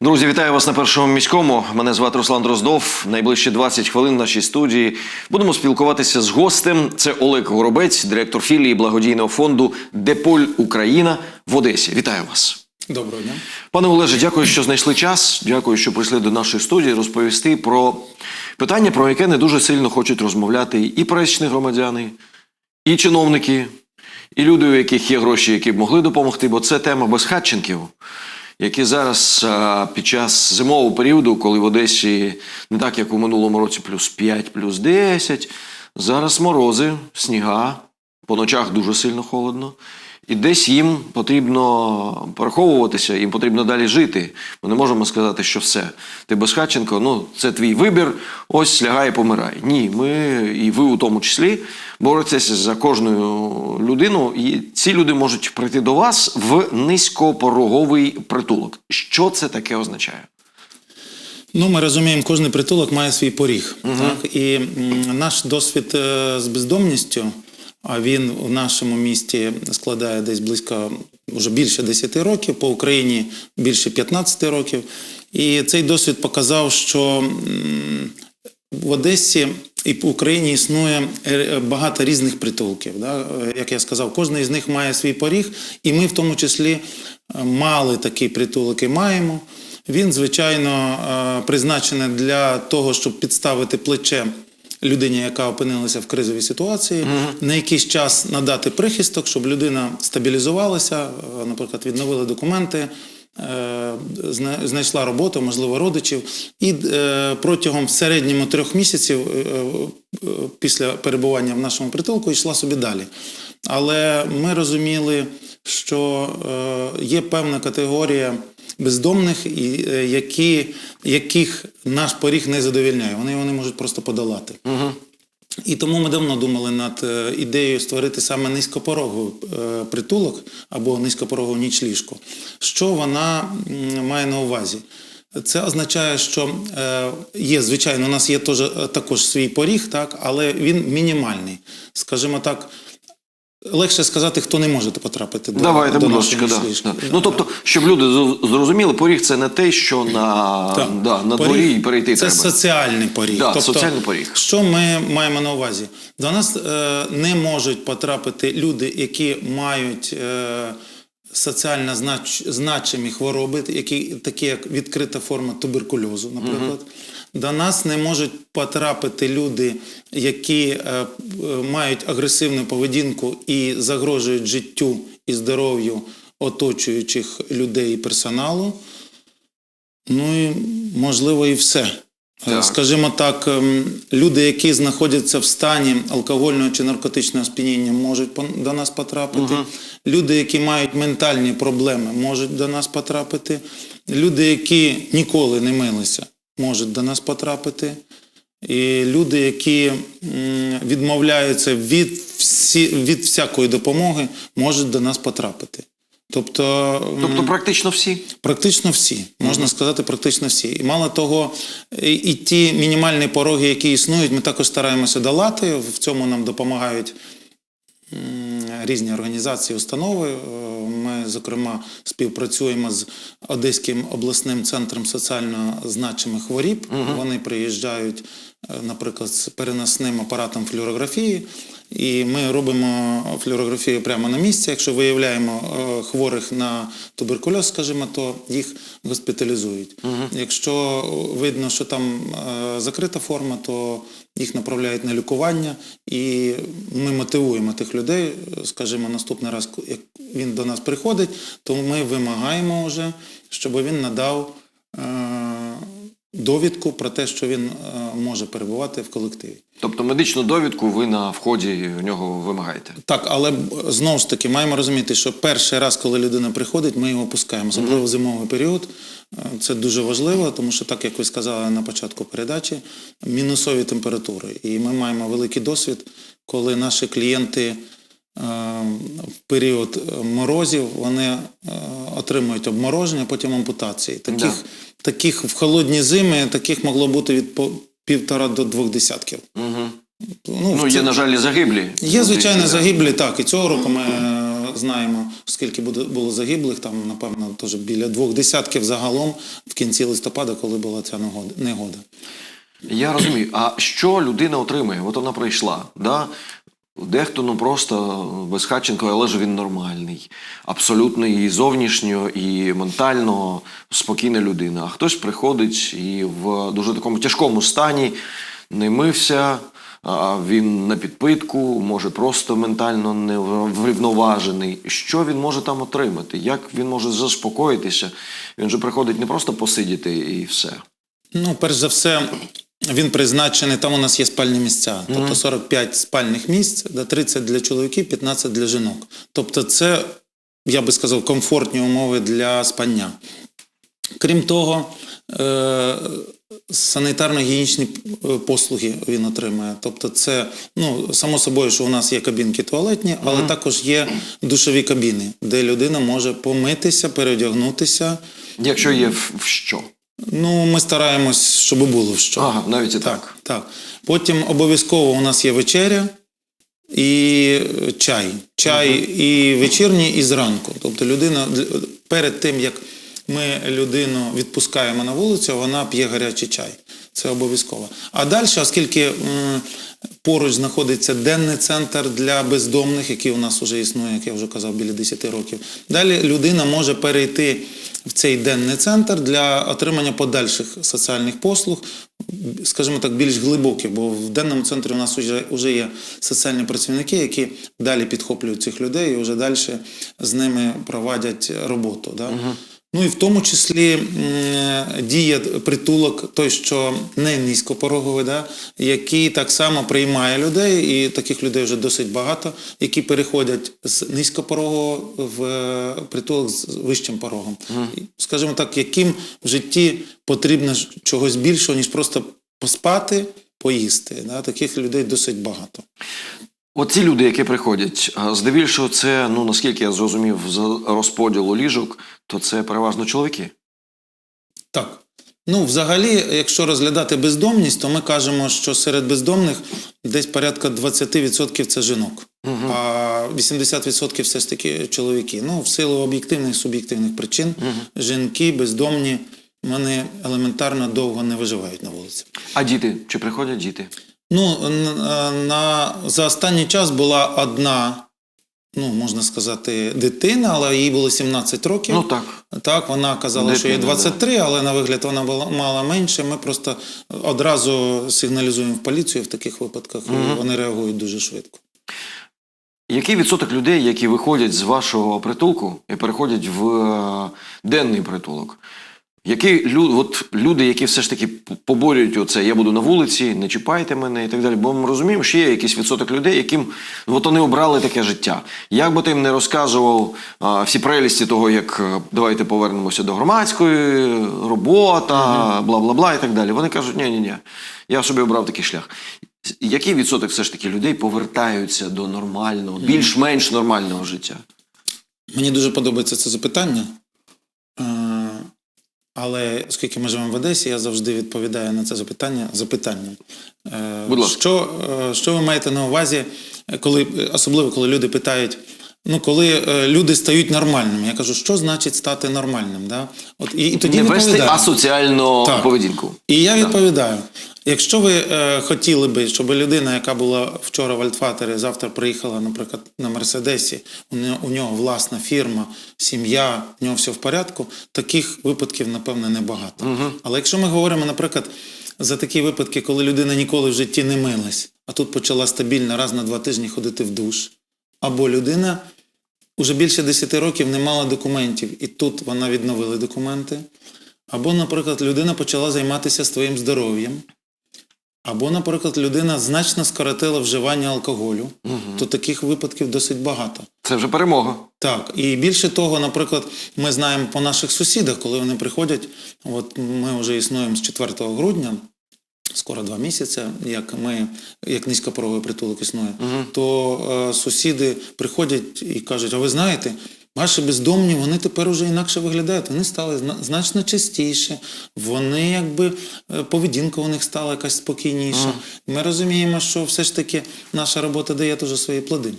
Друзі, вітаю вас на першому міському. Мене звати Руслан Дроздов. Найближчі 20 хвилин в нашій студії будемо спілкуватися з гостем. Це Олег Горобець, директор філії благодійного фонду Деполь Україна в Одесі. Вітаю вас. Доброго дня. Пане Олеже, дякую, що знайшли час. Дякую, що прийшли до нашої студії розповісти про питання, про яке не дуже сильно хочуть розмовляти і пересічні громадяни, і чиновники, і люди, у яких є гроші, які б могли допомогти, бо це тема безхатченків, які зараз під час зимового періоду, коли в Одесі не так, як у минулому році, плюс 5, плюс 10, зараз морози, сніга, по ночах дуже сильно холодно. І десь їм потрібно переховуватися, їм потрібно далі жити. Ми не можемо сказати, що все. Ти безхатченко, ну це твій вибір, ось лягай помирай. Ні, ми і ви у тому числі боретеся за кожну людину. І ці люди можуть прийти до вас в низькопороговий притулок. Що це таке означає? Ну, ми розуміємо, кожен притулок має свій поріг. Так? І м, наш досвід е, з бездомністю, а він в нашому місті складає десь близько вже більше 10 років, по Україні більше 15 років. І цей досвід показав, що в Одесі і в Україні існує багато різних притулків. Як я сказав, кожен із них має свій поріг, і ми в тому числі е, мали такі притулки, маємо. Він, звичайно, е, призначений для того, щоб підставити плече людині, яка опинилася в кризовій ситуації, на якийсь час надати прихисток, щоб людина стабілізувалася, е, наприклад, відновили документи. е, Знайшла роботу, можливо, родичів, і е, протягом в середньому трьох місяців після перебування в нашому притулку йшла собі далі. Але ми розуміли, що є певна категорія бездомних, і, е, які, яких наш поріг не задовільняє. Вони його не можуть просто подолати. Угу. І тому ми давно думали над е, ідеєю створити саме низькопороговий е, притулок або низькопорогову нічліжку. Що вона має на увазі? Це означає, що є, звичайно, у нас є теж, також свій поріг, так, але він мінімальний. Скажімо так, легше сказати, хто не може потрапити до, Давайте, до будь ласка, да, да. Ну тобто, щоб люди зрозуміли, поріг це не те, що на, Так. да, на Поріг дворі і перейти це треба. соціальний поріг. Тобто, соціальний поріг. Що ми маємо на увазі? До нас е, не можуть потрапити люди, які мають е, соціально знач, значимі хвороби, які, такі як відкрита форма туберкульозу, наприклад. До нас не можуть потрапити люди, які е, е, мають агресивну поведінку і загрожують життю і здоров'ю оточуючих людей і персоналу. Ну і можливо і все. Е, Так. Скажімо так, ем, люди, які знаходяться в стані алкогольного чи наркотичного сп'яніння, можуть до нас потрапити. Люди, які мають ментальні проблеми, можуть до нас потрапити. Люди, які ніколи не милися, можуть до нас потрапити. І люди, які відмовляються від, всі, від всякої допомоги, можуть до нас потрапити. Тобто, Тобто практично всі. Практично всі, можна сказати, практично всі. І мало того, і, і ті мінімальні пороги, які існують, ми також стараємося долати. В цьому нам допомагають м, різні організації, установи. Ми, зокрема, співпрацюємо з Одеським обласним центром соціально значимих хворіб. Вони приїжджають, е, наприклад, з переносним апаратом флюорографії. І ми робимо флюорографію прямо на місці. Якщо виявляємо е, хворих на туберкульоз, скажімо, то їх госпіталізують. Якщо видно, що там е, закрита форма, то їх направляють на лікування, і ми мотивуємо тих людей. Скажімо, наступний раз, як він до нас приходить, то ми вимагаємо вже, щоб він надав е, довідку про те, що він е, може перебувати в колективі. Тобто медичну довідку ви на вході в нього вимагаєте. Так, але знову ж таки маємо розуміти, що перший раз, коли людина приходить, ми його пускаємо, особливо в зимовий період. Е, Це дуже важливо, тому що, так як ви сказали на початку передачі, мінусові температури. І ми маємо великий досвід, коли наші клієнти е, в період морозів вони отримують обмороження, потім ампутації. Таких, таких в холодні зими таких могло бути від півтора до двох десятків. Угу. Ну, Ну, це- є, на жаль, і загиблі. Є, звичайно, загиблі, так. І цього року ми е, знаємо, скільки буде, було загиблих, там, напевно, теж біля двох десятків загалом в кінці листопада, коли була ця негода. негода. Я розумію. А що людина отримує? От вона прийшла. Да? Дехто ну просто безхатченко, але ж він нормальний. Абсолютно і зовнішньо, і ментально спокійна людина. А хтось приходить і в дуже такому тяжкому стані, не мився, а він на підпитку, може просто ментально не врівноважений. Що він може там отримати? Як він може заспокоїтися? Він же приходить не просто посидіти і все. Ну, перш за все, він призначений, там у нас є спальні місця. Тобто 45 спальних місць, 30 для чоловіків, 15 для жінок. Тобто, це, я би сказав, комфортні умови для спання. Крім того, е- санітарно-гігієнічні послуги він отримує. Тобто, це, ну, само собою, що у нас є кабінки туалетні, але також є душові кабіни, де людина може помитися, переодягнутися. Якщо є в що? Ну, ми стараємось, щоб було що. Ага, навіть і так. Так, так. Потім обов'язково у нас є вечеря і чай. чай. Чай і вечірній, і зранку. Тобто людина перед тим, як ми людину відпускаємо на вулицю, вона п'є гарячий чай. Це обов'язково. А далі, оскільки поруч знаходиться денний центр для бездомних, який у нас вже існує, як я вже казав, біля 10 років. Далі людина може перейти в цей денний центр для отримання подальших соціальних послуг, скажімо так, більш глибоких, бо в денному центрі у нас вже, вже є соціальні працівники, які далі підхоплюють цих людей і вже далі з ними проводять роботу. Да? Ну і в тому числі діє притулок, той, що не низькопороговий, да, який так само приймає людей, і таких людей вже досить багато, які переходять з низькопорогового в е, притулок з вищим порогом. І, Скажімо так, яким в житті потрібно чогось більшого, ніж просто поспати, поїсти. Да? Таких людей досить багато. Оці люди, які приходять, здебільшого, це, ну наскільки я зрозумів, з розподілу ліжок, то це переважно чоловіки. Так. Ну, взагалі, якщо розглядати бездомність, то ми кажемо, що серед бездомних десь порядка 20% це жінок, а 80% все ж таки чоловіки. Ну, в силу об'єктивних суб'єктивних причин, жінки бездомні, вони елементарно довго не виживають на вулиці. А діти? Чи приходять діти? Ну, е, на, за останній час була одна, ну, можна сказати, дитина, але їй було 17 років. Ну так. Так, вона казала, що їй Дитина, 23, але на вигляд вона була мала менше. Ми просто одразу сигналізуємо в поліцію в таких випадках, і вони реагують дуже швидко. Який відсоток людей, які виходять з вашого притулку і переходять в е, денний притулок? Які лю, от люди, які все ж таки поборюють оце, я буду на вулиці, не чіпайте мене і так далі. Бо ми розуміємо, що є якийсь відсоток людей, яким ну, от вони обрали таке життя. Як би ти їм не розказував а, всі прелісті того, як е, давайте повернемося до громадської, робота, бла бла бла і так далі. Вони кажуть, ні, ні, ні, я собі обрав такий шлях. Який відсоток все ж таки людей повертаються до нормального, більш-менш нормального життя? Мені дуже подобається це запитання. Але оскільки ми живемо в Одесі, я завжди відповідаю на це запитання запитанням. Е, Будь ласка. Що, е, що ви маєте на увазі, коли, особливо коли люди питають, ну коли е, люди стають нормальними? Я кажу, що значить стати нормальним? Да? От, і, і тоді Не вести асоціальну поведінку. І я відповідаю: якщо ви е, хотіли би, щоб людина, яка була вчора в Альтфатері, завтра приїхала, наприклад, на Мерседесі, у нього, у нього власна фірма, сім'я, у нього все в порядку, таких випадків, напевне, небагато. Але якщо ми говоримо, наприклад, за такі випадки, коли людина ніколи в житті не милась, а тут почала стабільно раз на два тижні ходити в душ, або людина уже більше 10 років не мала документів, і тут вона відновила документи. Або, наприклад, людина почала займатися своїм здоров'ям, або, наприклад, людина значно скоротила вживання алкоголю, то таких випадків досить багато. Це вже перемога. Так, і більше того, наприклад, ми знаємо по наших сусідах, коли вони приходять, от ми вже існуємо з 4 грудня, скоро два місяці, як ми, як низькопороговий притулок існує, то е, сусіди приходять і кажуть: а ви знаєте, ваші бездомні, вони тепер уже інакше виглядають, вони стали значно частіше, вони якби е, поведінка у них стала якась спокійніша. Ми розуміємо, що все ж таки наша робота дає дуже свої плоди.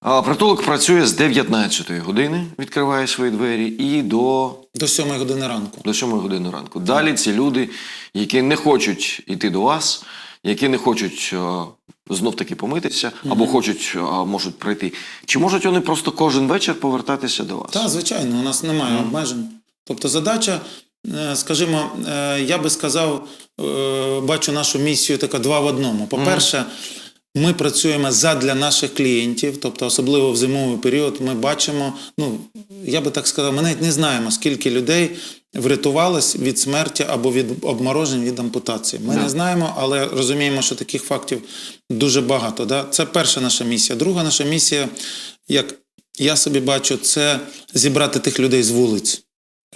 А, Притулок працює з 19-ї години, відкриває свої двері, і до, До 7 години ранку. до 7 години ранку. Далі ці люди, які не хочуть йти до вас, які не хочуть знов таки помитися, або хочуть, а, можуть прийти. Чи можуть вони просто кожен вечір повертатися до вас? Так, звичайно, у нас немає обмежень. Тобто задача, е, скажімо, е, я би сказав, е, бачу нашу місію така два в одному. По-перше, ми працюємо задля наших клієнтів, тобто особливо в зимовий період, ми бачимо, ну я би так сказав, ми навіть не знаємо, скільки людей врятувалось від смерті або від обморожень від ампутації. Ми Да. не знаємо, але розуміємо, що таких фактів дуже багато. Да? Це перша наша місія. Друга наша місія, як я собі бачу, це зібрати тих людей з вулиць.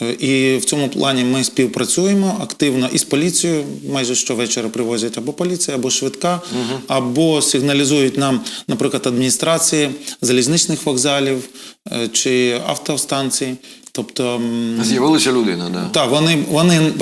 Е, І в цьому плані ми співпрацюємо активно із поліцією. Майже щовечора привозять або поліція, або швидка, або сигналізують нам, наприклад, адміністрації залізничних вокзалів е, чи автостанцій. Тобто З'явилася людина, да. так, вони, вони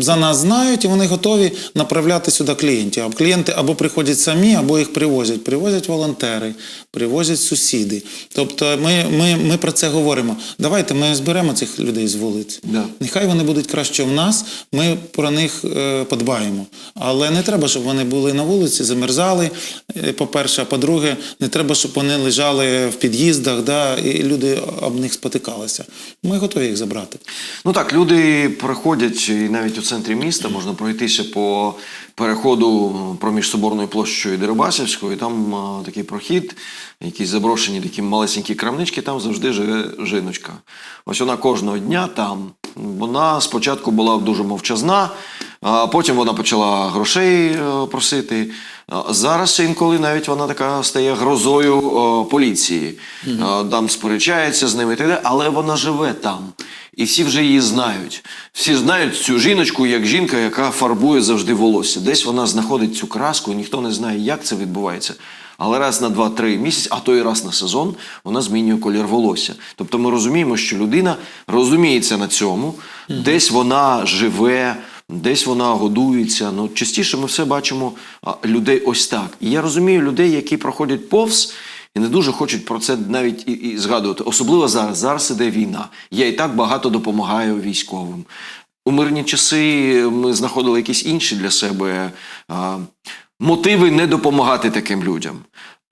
за нас знають і вони готові направляти сюди клієнтів. А клієнти або приходять самі, або їх привозять. Привозять волонтери, привозять сусіди. Тобто ми, ми, ми про це говоримо. Давайте ми зберемо цих людей з вулиць. Да. Нехай вони будуть краще в нас, ми про них е, подбаємо. Але не треба, щоб вони були на вулиці, замерзали. е, По-перше, а по-друге, не треба, щоб вони лежали в під'їздах, да, і люди об них спотикалися. Ми готові їх забрати. Ну так, люди приходять і навіть у центрі міста, можна пройтися по переходу проміж Соборною площею і Дерибасівською. Там а, такий прохід, якісь заброшені такі малесенькі крамнички, там завжди живе жіночка. Ось вона кожного дня там. Вона спочатку була дуже мовчазна, а потім вона почала грошей е, просити. Зараз інколи навіть вона така стає грозою е, поліції. Е, Там сперечається з ними і так далі, але вона живе там. І всі вже її знають. Всі знають цю жіночку як жінка, яка фарбує завжди волосся. Десь вона знаходить цю краску, ніхто не знає, як це відбувається. Але раз на 2-3 місяці, а то і раз на сезон, вона змінює колір волосся. Тобто ми розуміємо, що людина розуміється на цьому, десь вона живе, десь вона годується. Ну, частіше ми все бачимо людей ось так. І я розумію людей, які проходять повз. І не дуже хочуть про це навіть і, і згадувати. Особливо зараз. Зараз іде війна. Я і так багато допомагаю військовим. У мирні часи ми знаходили якісь інші для себе а, мотиви не допомагати таким людям.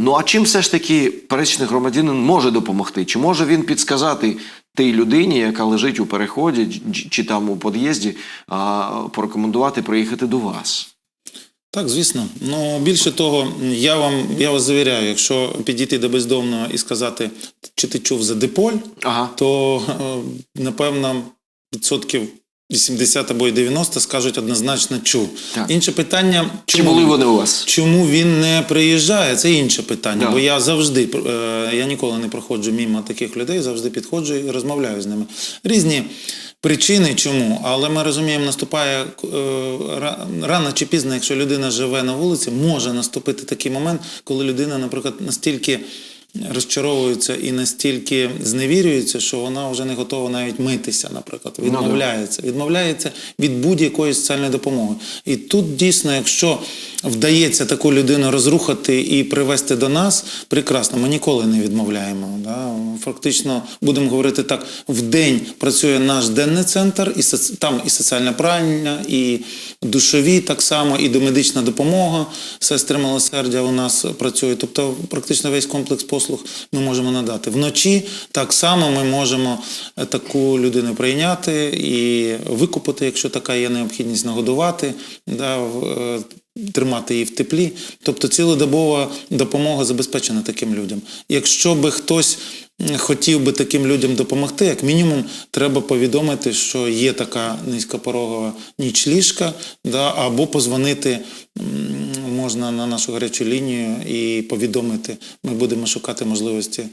Ну а чим все ж таки пересічний громадянин може допомогти? Чи може він підсказати тій людині, яка лежить у переході чи, там у під'їзді, порекомендувати приїхати до вас? Так, звісно. Ну більше того, я вам я вас завіряю, якщо підійти до бездомного і сказати, чи ти чув за диполь, Ага. то е, напевно відсотків 80 або й 90 скажуть однозначно чув. Так. Інше питання, Чи були вони у вас? Чому він не приїжджає? Це інше питання. Да. Бо я завжди е, я ніколи не проходжу мимо таких людей, завжди підходжу і розмовляю з ними. Різні причини, чому, але ми розуміємо, наступає е, ра- рано чи пізно, якщо людина живе на вулиці, може наступити такий момент, коли людина, наприклад, настільки. Розчаровується і настільки зневірюється, що вона вже не готова навіть митися, наприклад, відмовляється, відмовляється від будь-якої соціальної допомоги. І тут дійсно, якщо вдається таку людину розрухати і привести до нас, прекрасно, ми ніколи не відмовляємо. Да? Фактично, будемо говорити так, в день працює наш денний центр, і соц- там і соціальне прання, і душові так само, і домедична допомога. Сестри милосердя у нас працює. Тобто, практично весь комплекс послуг ми можемо надати. Вночі так само ми можемо е, таку людину прийняти і викупити, якщо така є необхідність, нагодувати. Да, е, Тримати її в теплі, тобто цілодобова допомога забезпечена таким людям. Якщо би хтось хотів би таким людям допомогти, як мінімум, треба повідомити, що є така низькопорогова нічліжка, да, або позвонити можна на нашу гарячу лінію і повідомити. Ми будемо шукати можливості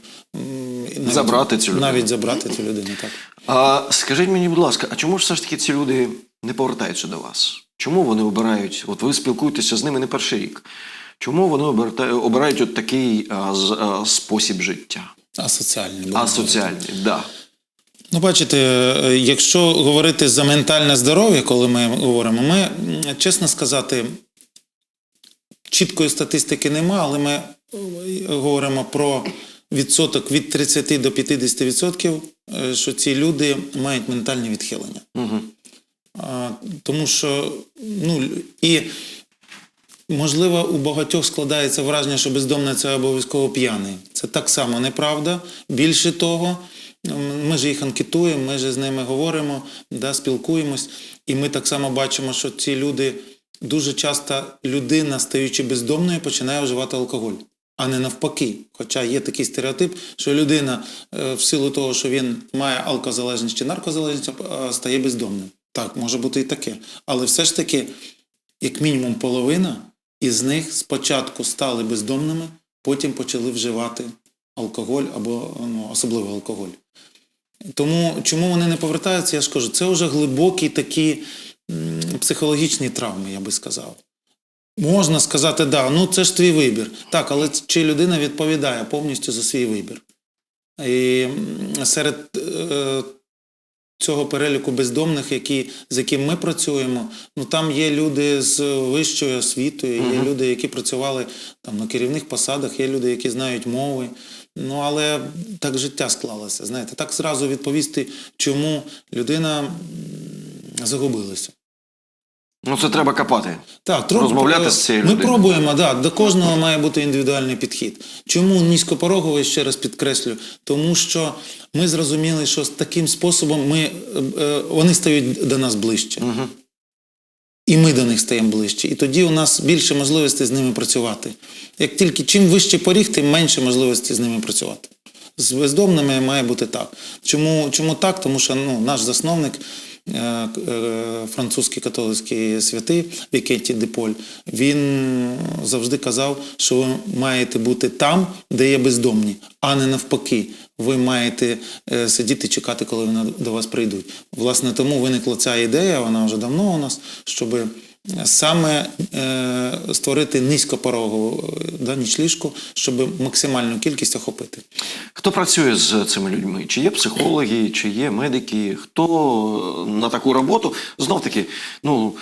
навіть- Забрати цю людину. навіть забрати цю людину. Так. А скажіть мені, будь ласка, а чому ж все ж таки ці люди не повертаються до вас? Чому вони обирають? От ви спілкуєтеся з ними не перший рік. Чому вони обирають от такий а, з- а, спосіб життя? Асоціальні. говорити. Асоціальний, да. Ну, бачите, е, якщо говорити за ментальне здоров'я, коли ми говоримо, ми, чесно сказати, чіткої статистики нема, але ми е, говоримо про відсоток від 30 до 50 відсотків, е, що ці люди мають ментальні відхилення. Угу. Тому що, ну, і можливо, у багатьох складається враження, що бездомний це обов'язково п'яний. Це так само неправда. Більше того, ми ж їх анкетуємо, ми ж з ними говоримо, да, спілкуємось, і ми так само бачимо, що ці люди дуже часто людина, стаючи бездомною, починає вживати алкоголь. А не навпаки. Хоча є такий стереотип, що людина е, в силу того, що він має алкозалежність чи наркозалежність, е, стає бездомним. Так, може бути і таке. Але все ж таки, як мінімум половина із них спочатку стали бездомними, потім почали вживати алкоголь або ну, особливо алкоголь. Тому чому вони не повертаються, я ж кажу, це вже глибокі такі психологічні травми, я би сказав. Можна сказати, да, ну це ж твій вибір. Так, але чи людина відповідає повністю за свій вибір? І серед е, цього переліку бездомних, які, з яким ми працюємо, ну там є люди з вищою освітою, є люди, які працювали там на керівних посадах, є люди, які знають мови. Ну але так життя склалося. Знаєте, так зразу відповісти, чому людина загубилася. Ну, це треба копати. Так, троб- Розмовляти з цією Ми людиною. пробуємо, да, до кожного має бути індивідуальний підхід. Чому низькопороговий, ще раз підкреслю? Тому що ми зрозуміли, що з таким способом ми, е, е, вони стають до нас ближче. Угу. І ми до них стаємо ближче. І тоді у нас більше можливостей з ними працювати. Як тільки чим вищий поріг, тим менше можливостей з ними працювати. З бездомними має бути так. Чому, чому так? Тому що ну, наш засновник, французький католицький святий Вікенті Деполь, він завжди казав, що ви маєте бути там, де є бездомні, а не навпаки. Ви маєте е, сидіти чекати, коли вони до вас прийдуть. Власне, тому виникла ця ідея, вона вже давно у нас, щоб саме е, створити низькопорогову е, да, нічліжку, щоб максимальну кількість охопити. Хто працює з цими людьми? Чи є психологи, чи є медики? Хто на таку роботу? Знов таки, ну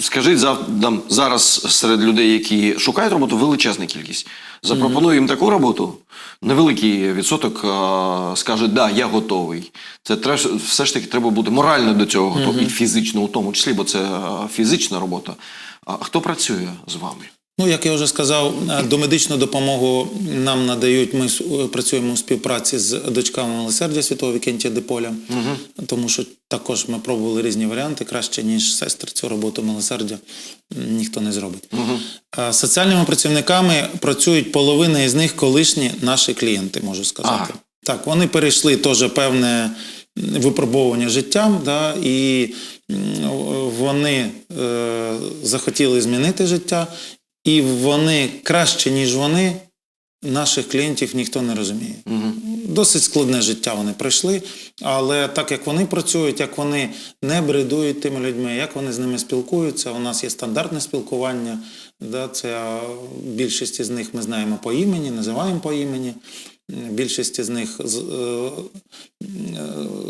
скажіть там, зараз серед людей, які шукають роботу, величезна кількість. Запропоную їм таку роботу. Невеликий відсоток а, скаже, да, я готовий. Це треш- все ж таки треба бути морально до цього готовий, і фізично у тому числі, бо це а, фізична робота. А хто працює з вами? Ну, як я вже сказав, е, домедичну допомогу нам надають. Ми е, працюємо у співпраці з дочками милосердя Святого Вікентія Деполя, тому що також ми пробували різні варіанти. Краще, ніж сестри, цю роботу милосердя ніхто не зробить. З соціальними працівниками працюють половина із них колишні наші клієнти, можу сказати. Ага. Так, вони перейшли теж певне випробовування життям, да, і вони е, захотіли змінити життя, і вони краще, ніж вони, наших клієнтів ніхто не розуміє. Досить складне життя вони пройшли, але так як вони працюють, як вони не бредують тими людьми, як вони з ними спілкуються, у нас є стандартне спілкування. Да, це більшість з них ми знаємо по імені, називаємо по імені. Більшість з них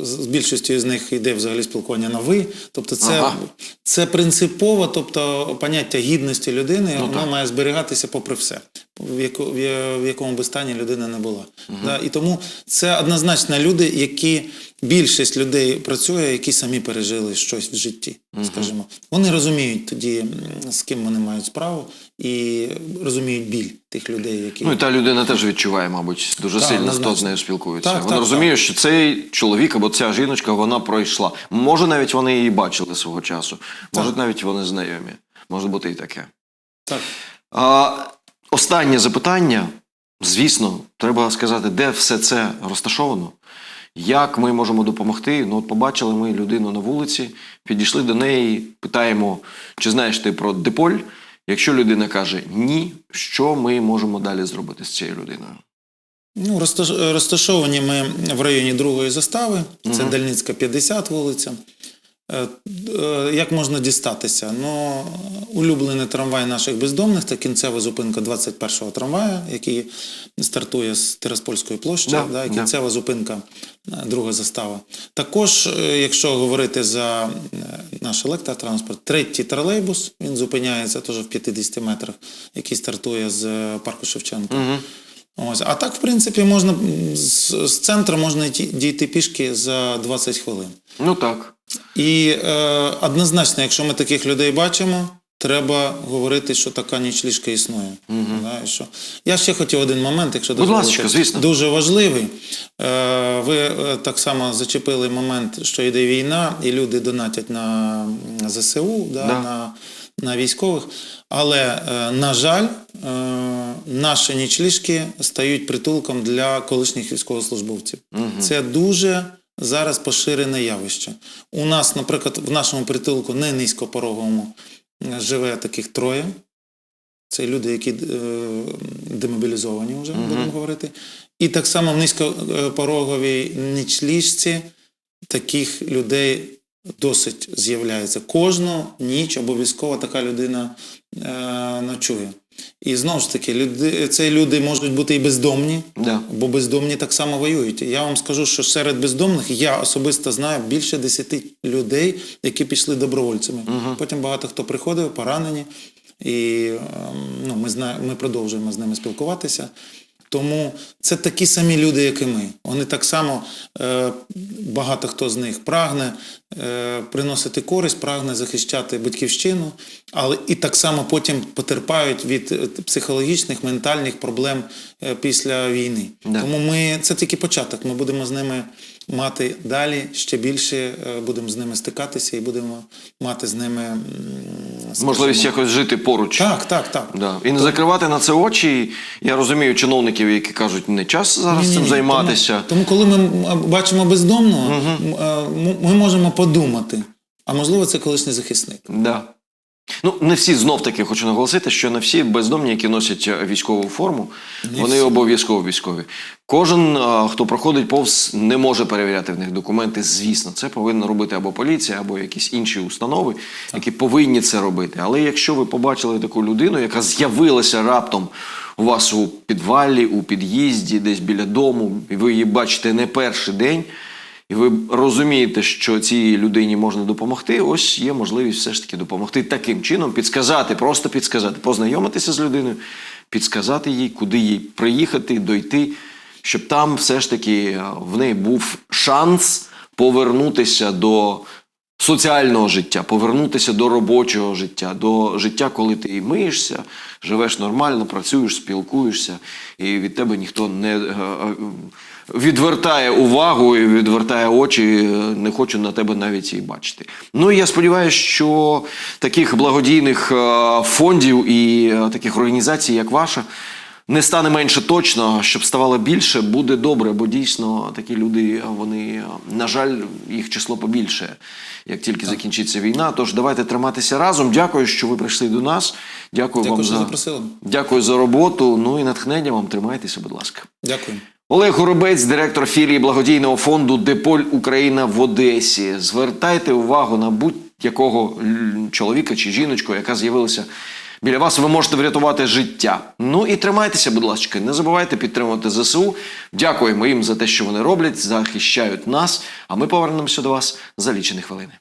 з, більшістю з них йде взагалі спілкування на ви. Тобто, це, Ага. це принципово, тобто поняття гідності людини Ну, воно так. має зберігатися попри все, в, яку, в, якому би стані людина не була. Да? І тому це однозначно люди, які більшість людей працює, які самі пережили щось в житті, скажімо. Вони розуміють тоді, з ким вони мають справу, і розуміють біль тих людей, які Ну і та людина теж відчуває, мабуть, дуже Так, сильно, хто з нею спілкується. Так, вона так, розуміє, що цей чоловік або ця жіночка вона пройшла. Може, навіть вони її бачили свого часу. Може, навіть вони знайомі. Може бути і таке. так. А, останнє запитання. Звісно, треба сказати, де все це розташовано. Як ми можемо допомогти? Ну, от побачили ми людину на вулиці, підійшли до неї, питаємо, чи знаєш ти про Деполь? Якщо людина каже ні, що ми можемо далі зробити з цією людиною? Ну, розташ- розташовані ми в районі другої застави, це Дальницька 50 вулиця. Е, е, Як можна дістатися? Ну, улюблений трамвай наших бездомних це кінцева зупинка 21-го трамвая, який стартує з Тираспольської площі, Да, да, і да. кінцева зупинка, е, друга застава. Також, якщо говорити за наш електротранспорт, третій тролейбус, він зупиняється теж в 50 метрах, який стартує з парку Шевченка. Ось. А так, в принципі, можна з, з центру можна йти- дійти пішки за 20 хвилин. Ну так. І е, однозначно, якщо ми таких людей бачимо, треба говорити, що така ніч ліжка існує. Да, і що... Я ще хотів один момент, якщо Будь ласка, звісно. Дуже важливий. Е, ви е, так само зачепили момент, що йде війна, і люди донатять на ЗСУ, да, Да. На, на військових. Але, е, на жаль, е, наші нічліжки стають притулком для колишніх військовослужбовців. Це дуже зараз поширене явище. У нас, наприклад, в нашому притулку не низькопороговому е, живе таких троє. Це люди, які е, демобілізовані вже, будемо говорити. І так само в низькопороговій нічліжці таких людей досить з'являється. Кожну ніч обов'язково така людина е, ночує. І знову ж таки, люди, це люди можуть бути і бездомні, Да. бо бездомні так само воюють. Я вам скажу, що серед бездомних я особисто знаю більше 10 людей, які пішли добровольцями. Потім багато хто приходив, поранені, і ем, ну, ми, зна... ми продовжуємо з ними спілкуватися. Тому це такі самі люди, як і ми. Вони так само, е, багато хто з них прагне приносити користь, прагне захищати батьківщину, але і так само потім потерпають від е, психологічних, ментальних проблем е, після війни. Да. Тому ми це тільки початок. Ми будемо з ними мати далі ще більше, е, будемо з ними стикатися і будемо мати з ними скажімо, Можливість якось жити поруч. так, так, так. Да. І не закривати на це очі. Я розумію чиновників, які кажуть, не час зараз цим Ні-ні-ні. займатися. Тому, тому коли ми бачимо бездомного, е, ми можемо подумати, а можливо, це колишній захисник. Да. Ну, не всі знов таки хочу наголосити, що не всі бездомні, які носять е, військову форму, вони обов'язково військові. Кожен, е, хто проходить повз, не може перевіряти в них документи. Звісно, це повинна робити або поліція, або якісь інші установи, які повинні це робити. Але якщо ви побачили таку людину, яка з'явилася раптом у вас у підвалі, у під'їзді, десь біля дому, і ви її бачите не перший день. І ви розумієте, що цій людині можна допомогти. Ось є можливість все ж таки допомогти таким чином, підсказати, просто підсказати, познайомитися з людиною, підсказати їй, куди їй приїхати, дойти, щоб там все ж таки е, в неї був шанс повернутися до соціального життя, повернутися до робочого життя, до життя, коли ти і миєшся, живеш нормально, працюєш, спілкуєшся, і від тебе ніхто не е, е, відвертає увагу і відвертає очі. е, Не хочу на тебе навіть і бачити. Ну і я сподіваюся, що таких благодійних е, фондів і е, таких організацій, як ваша. Не стане менше точно, щоб ставало більше, буде добре, бо дійсно такі люди, вони, на жаль, їх число побільше, як тільки закінчиться війна. Тож давайте триматися разом. Дякую, що ви прийшли до нас. Дякую, Дякую, вам за запросили. дякую за роботу. Ну і натхнення вам тримайтеся, будь ласка. Дякую. Олег Горобець, директор філії благодійного фонду Деполь Україна в Одесі. Звертайте увагу на будь-якого чоловіка чи жіночку, яка з'явилася біля вас. Ви можете врятувати життя. Ну і тримайтеся, будь ласка. Не забувайте підтримувати ЗСУ. Дякуємо їм за те, що вони роблять, захищають нас. А ми повернемося до вас за лічені хвилини.